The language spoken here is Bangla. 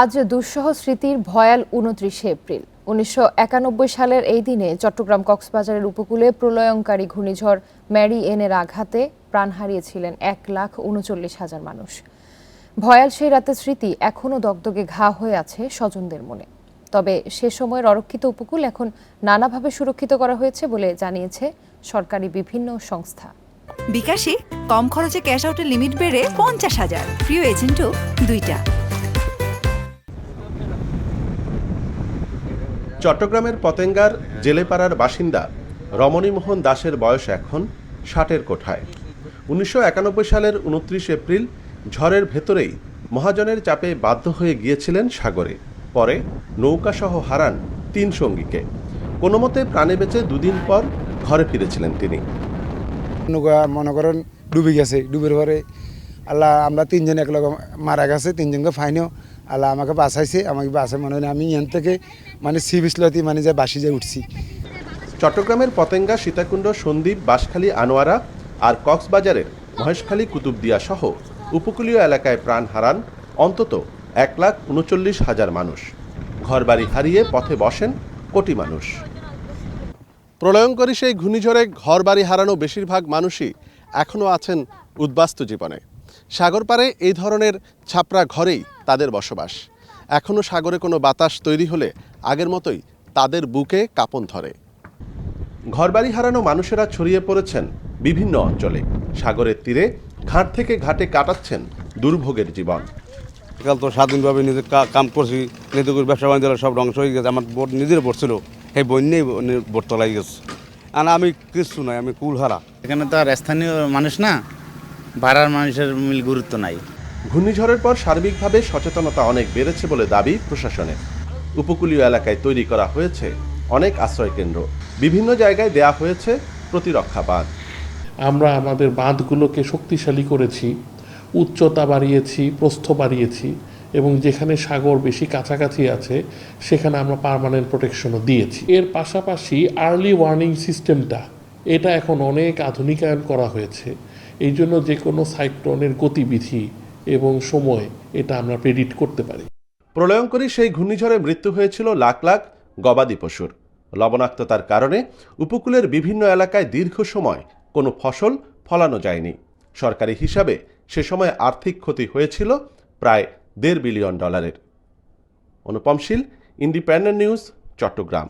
আজ দুঃসহ স্মৃতির ভয়াল উনত্রিশে এপ্রিল। উনিশশো একানব্বই সালের এই দিনে চট্টগ্রাম কক্সবাজারের উপকূলে প্রলয়ঙ্কারী ঘূর্ণিঝড় ম্যারি এনের আঘাতে প্রাণ হারিয়েছিলেন এক লাখ উনচল্লিশ হাজার মানুষ। ভয়াল সেই রাতের স্মৃতি এখনও দগদগে ঘা হয়ে আছে স্বজনদের মনে। তবে সে সময়ের অরক্ষিত উপকূল এখন নানাভাবে সুরক্ষিত করা হয়েছে বলে জানিয়েছে সরকারি বিভিন্ন সংস্থা। বিকাশে কম খরচে ক্যাশ আউটের লিমিট বেড়ে পঞ্চাশ হাজার। প্রিয় এজেন্টও দুইটা। চট্টগ্রামের পতেঙ্গার জেলেপাড়ার বাসিন্দা রমণীমোহন দাসের বয়স এখন ষাটের কোঠায়। উনিশশো একানব্বই সালের উনত্রিশ এপ্রিল ঝড়ের ভেতরেই মহাজনের চাপে বাধ্য হয়ে গিয়েছিলেন সাগরে। পরে নৌকাসহ হারান তিন সঙ্গীকে। কোনো মতে প্রাণে বেঁচে দুদিন পর ঘরে ফিরেছিলেন তিনি। নৌকা মনে করেন ডুবে গেছে, ডুবের পরে আল্লাহ আমরা তিনজন একলগে মারা গেছে, তিনজনকে ফাইনেও আল্লাহ আমাকে বাঁচাইছে, আমাকে বাঁচাই মনে হয় আমি এখান থেকে মানে সি বিসলতি মানে যে বাসি যে উঠছি। চট্টগ্রামের পতেঙ্গা, সীতাকুণ্ড, সন্দ্বীপ, বাঁশখালী, আনোয়ারা আর কক্সবাজারের মহেশখালী, কুতুবদিয়া সহ উপকূলীয় এলাকায় প্রাণ হারান অন্তত এক লাখ উনচল্লিশ হাজার মানুষ। ঘরবাড়ি হারিয়ে পথে বসেন কোটি মানুষ। প্রলয়ঙ্করী সেই ঘূর্ণিঝড়ে ঘরবাড়ি হারানো বেশিরভাগ মানুষই এখনও আছেন উদ্বাস্তু জীবনে। সাগর পারে এই ধরনের ছাপরা ঘরেই তাদের বসবাস। এখনও সাগরে কোনো বাতাস তৈরি হলে আগের মতোই তাদের বুকে কাঁপন ধরে। ঘরবাড়ি হারানো মানুষেরা ছড়িয়ে পড়েছেন বিভিন্ন অঞ্চলে। সাগরের তীরে ঘাট থেকে ঘাটে কাটাচ্ছেন দুর্ভোগের জীবন। কাল তো স্বাধীনভাবে নিজের কা- কাম করছি নিজে করে ব্যবসা বাণিজ্য সব ধ্বংস হয়ে গেছে আমার বোট নিজের পড়ছিল সেই বন্যেই বোট তলাই গেছে। আর আমি কিচ্ছু নাই আমি কুলহারা। এখানে তো আর স্থানীয় মানুষ না ভাড়ার মানুষের মিল গুরুত্ব নাই। ঘূর্ণিঝড়ের পর সার্বিকভাবে সচেতনতা অনেক বেড়েছে বলে দাবি প্রশাসনের উপকূলীয় এলাকায় তৈরি করা হয়েছে অনেক আশ্রয়কেন্দ্র। বিভিন্ন জায়গায় দেয়া হয়েছে প্রতিরক্ষা বাঁধ। আমরা আমাদের বাঁধগুলোকে শক্তিশালী করেছি, উচ্চতা বাড়িয়েছি, প্রস্থ বাড়িয়েছি এবং যেখানে সাগর বেশি কাছাকাছি আছে, সেখানে আমরা পার্মানেন্ট প্রোটেকশনও দিয়েছি। এর পাশাপাশি আর্লি ওয়ার্নিং সিস্টেমটা এটা এখন অনেক আধুনিকায়ন করা হয়েছে। এই জন্য যে কোনো সাইক্লোনের গতিবিধি এবং সময় এটা আমরা প্রেডিক্ট করতে পারি। প্রলয়ঙ্করী সেই ঘূর্ণিঝড়ে মৃত্যু হয়েছিল লাখ লাখ গবাদি পশুর। লবণাক্ততার কারণে উপকূলের বিভিন্ন এলাকায় দীর্ঘ সময় কোনো ফসল ফলানো যায়নি। সরকারি হিসাবে সে সময় আর্থিক ক্ষতি হয়েছিল প্রায় দেড় বিলিয়ন ডলারের। Anupam Shil Independent News Chattogram.